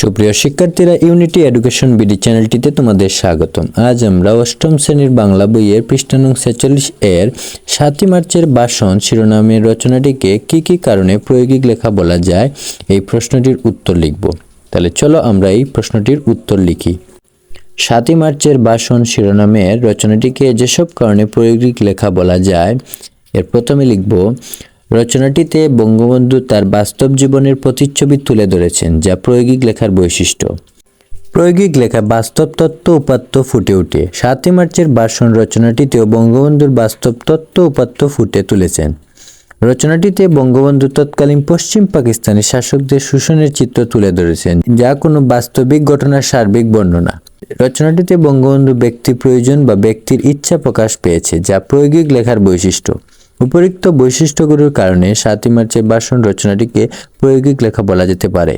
সুপ্রিয় শিক্ষার্থীরা unity education BD চ্যানেলটিতে তোমাদের স্বাগতম। আজ আমরা অষ্টম শ্রেণির বাংলা বইয়ের পৃষ্ঠা নং ছেচল্লিশ এর সাতই মার্চের বাসন শিরোনামের রচনাটিকে কি কি কারণে প্রয়োগিক লেখা বলা যায়, এই প্রশ্নটির উত্তর লিখব। তাহলে চলো আমরা এই প্রশ্নটির উত্তর লিখি। সাতই মার্চের বাসন শিরোনামের রচনাটিকে যেসব কারণে প্রয়োগিক লেখা বলা যায়, এর প্রথমে লিখব রচনাটিতে বঙ্গবন্ধু তার বাস্তব জীবনের প্রতিচ্ছবি তুলে ধরেছেন, যা প্রয়োগিক লেখার বৈশিষ্ট্য। প্রয়োগিক লেখা বাস্তব তত্ত্ব উপাত্ত ফুটে ওঠে। সাতই মার্চের বাসন রচনাটিতেও বঙ্গবন্ধুর বাস্তব তত্ত্ব উপাত্ত ফুটে তুলেছেন। রচনাটিতে বঙ্গবন্ধু তৎকালীন পশ্চিম পাকিস্তানের শাসকদের শোষণের চিত্র তুলে ধরেছেন, যা কোনো বাস্তবিক ঘটনার সার্বিক বর্ণনা। রচনাটিতে বঙ্গবন্ধু ব্যক্তি প্রয়োজন বা ব্যক্তির ইচ্ছা প্রকাশ পেয়েছে, যা প্রয়োগিক লেখার বৈশিষ্ট্য। উপরিক্ত বৈশিষ্ট্যগুলোর কারণে সাতই মার্চের বাসন রচনাটিকে প্রয়োগিক লেখা বলা যেতে পারে।